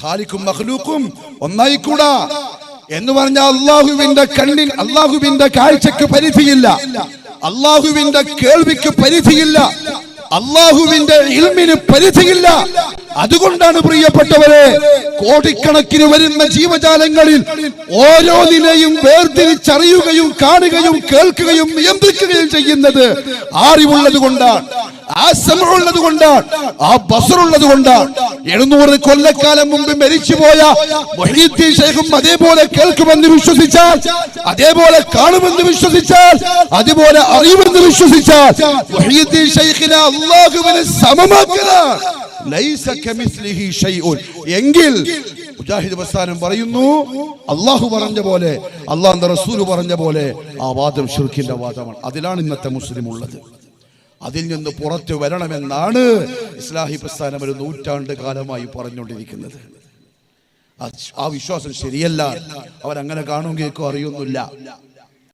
ഖാലിക്കും മഖ്ലൂക്കും ഒന്നായിക്കൂടാ എന്ന് പറഞ്ഞ അള്ളാഹുവിന്റെ കണ്ണിൽ അള്ളാഹുവിന്റെ കാഴ്ചക്ക് പരിധിയില്ല. അള്ളാഹുവിന്റെ കേൾവിക്ക് പരിധിയില്ല. അള്ളാഹുവിന്റെ ഇൽമിന് പരിധിയില്ല. അതുകൊണ്ടാണ് പ്രിയപ്പെട്ടവരെ കോടിക്കണക്കിന് വരുന്ന ജീവജാലങ്ങളിൽ ഓരോന്നിനെയും വേർതിരിച്ചറിയുകയും കാണുകയും കേൾക്കുകയും നിയന്ത്രിക്കുകയും ചെയ്യുന്നത് അറിവുള്ളത് കൊണ്ടാണ് ആ സമയമുള്ളത് കൊണ്ടാണ് ആ ബസറുള്ളത് കൊണ്ടാണ് എഴുന്നൂറ് കൊല്ലക്കാലം മുമ്പ് മരിച്ചുപോയ മൊഹീദ്ദീൻ ഷെയ്ഖും അതേപോലെ കേൾക്കുമെന്ന് വിശ്വസിച്ചാൽ അതേപോലെ കാണുമെന്ന് വിശ്വസിച്ചാൽ അതുപോലെ അറിയുമെന്ന് വിശ്വസിച്ചാൽ മൊഹീദ്ദീൻ ഷെയ്ഖിനെ അള്ളാഹുവിന് സമമാക്കലാണ്. എങ്കിൽ മുജാഹിദ് പ്രസ്ഥാനം പറയുന്നു അള്ളാഹു പറഞ്ഞ പോലെ അള്ളാഹ് റസൂൽ പറഞ്ഞ പോലെ ആ വാദം ഷിർഖിന്റെ വാദമാണ്. അതിലാണ് ഇന്നത്തെ മുസ്ലിം ഉള്ളത്. അതിൽ നിന്ന് പുറത്തു വരണമെന്നാണ് ഇസ്ലാഹി പ്രസ്ഥാനം ഒരു നൂറ്റാണ്ട് കാലമായി പറഞ്ഞുകൊണ്ടിരിക്കുന്നത്. ആ- വിശ്വാസം ശരിയല്ല. അവരങ്ങനെ കാണും കേൾക്കും അറിയൊന്നുമില്ല.